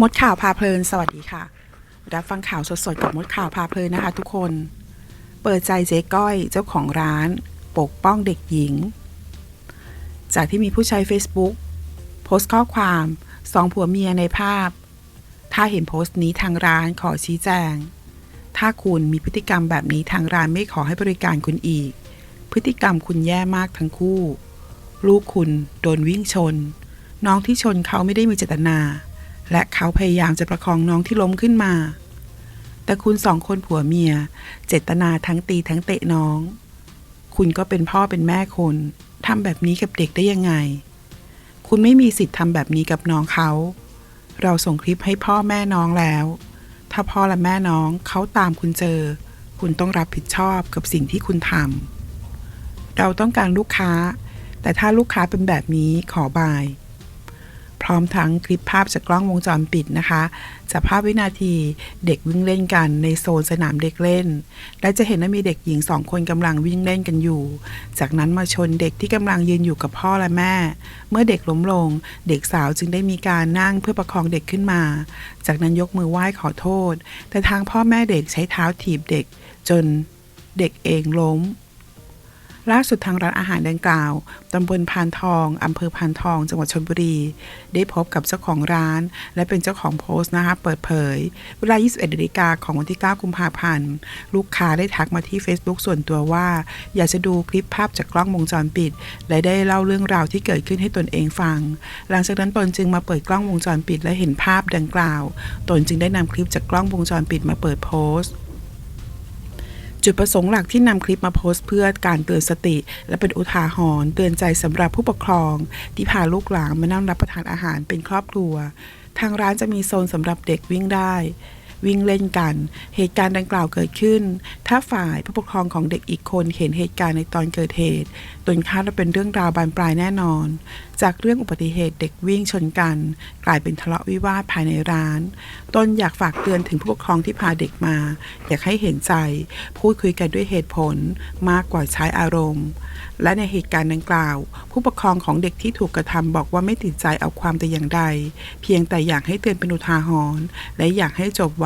มดข่าวพาเพลิน สวัสดีค่ะ รับฟังข่าวสดๆกับมดข่าวพาเพลินนะคะ ทุกคน เปิดใจเจ๊ก้อยเจ้าของร้าน ปกป้องเด็กหญิง จากที่มีผู้ใช้ Facebook โพสต์ข้อความสองผัวเมียในภาพ ถ้าเห็นโพสต์นี้ทางร้านขอชี้แจง ถ้าคุณมีพฤติกรรมแบบนี้ทางร้านไม่ขอให้บริการคุณอีก พฤติกรรมคุณแย่มากทั้งคู่ ลูกคุณโดนวิ่งชน น้องที่ชนเขาไม่ได้มีเจตนา และเขาพยายามจะประคองน้องที่ล้มขึ้นมา แต่คุณสองคนผัวเมีย เจตนาทั้งตีทั้งเตะน้อง คุณก็เป็นพ่อเป็นแม่คนทำแบบนี้กับเด็กได้ยังไง คุณไม่มีสิทธิ์ทำแบบนี้กับน้องเขา เราส่งคลิปให้พ่อแม่น้องแล้ว ถ้าพ่อและแม่น้องเขาตามคุณเจอ คุณต้องรับผิดชอบกับสิ่งที่คุณทำเราต้องการลูกค้า แต่ถ้าลูกค้าเป็นแบบนี้ขอบาย พร้อมทั้งคลิปภาพจากกล้องวงจรปิดนะคะจับภาพวินาทีเด็กวิ่งเล่นกันในโซนสนามเด็กเล่น และจะเห็นว่ามีเด็กหญิงสองคนกำลังวิ่งเล่นกันอยู่ จากนั้นมาชนเด็กที่กำลังยืนอยู่กับพ่อและแม่ เมื่อเด็กล้มลง เด็กสาวจึงได้มีการนั่งเพื่อประคองเด็กขึ้นมา จากนั้นยกมือไหว้ขอโทษ แต่ทางพ่อแม่เด็กใช้เท้าถีบเด็ก จนเด็กเองล้ม ล่าสุดทางร้านอาหารดังกล่าวตำบลพานทองอำเภอพานทอง จังหวัดชลบุรี ได้พบกับเจ้าของร้าน และเป็นเจ้าของโพสต์นะคะเปิดเผย เวลา 21นาฬิกาของวันที่ 9 กุมภาพันธ์ ลูกค้าได้ทักมาที่ Facebook ส่วนตัวว่า อยากจะดูคลิปภาพจากกล้องวงจรปิด และได้เล่าเรื่องราวที่เกิดขึ้นให้ตนเองฟัง หลังจากนั้นตนจึงมาเปิดกล้องวงจรปิดและเห็นภาพดังกล่าว ตนจึงได้นำคลิปจากกล้องวงจรปิดมาเปิดโพสต์ จุดประสงค์หลักที่นำคลิปมาโพสต์เพื่อการเตือนสติ และเป็นอุทาหรณ์เตือนใจสำหรับผู้ปกครอง ที่พาลูกหลานมานั่งรับประทานอาหารเป็นครอบครัว ทางร้านจะมีโซนสำหรับเด็กวิ่งได้ วิ่งเล่นกัน เหตุการณ์ดังกล่าวเกิดขึ้น ถ้าฝ่ายผู้ปกครองของเด็กอีกคนเห็นเหตุการณ์ในตอนเกิดเหตุตนคาดว่าเป็นเรื่องราวบานปลายแน่นอน จากเรื่องอุบัติเหตุเด็กวิ่งชนกัน กลายเป็นทะเลาะวิวาทภายในร้าน ตนอยากฝากเตือนถึงผู้ปกครองที่พาเด็กมา อยากให้เห็นใจ พูดคุยกันด้วยเหตุผลมากกว่าใช้อารมณ์ และในเหตุการณ์ดังกล่าว ผู้ปกครองของเด็กที่ถูกกระทำบอกว่าไม่ติดใจเอาความแต่อย่างใด เพียงแต่อยากให้เตือนเป็นอุทาหรณ์และอยากให้จบไ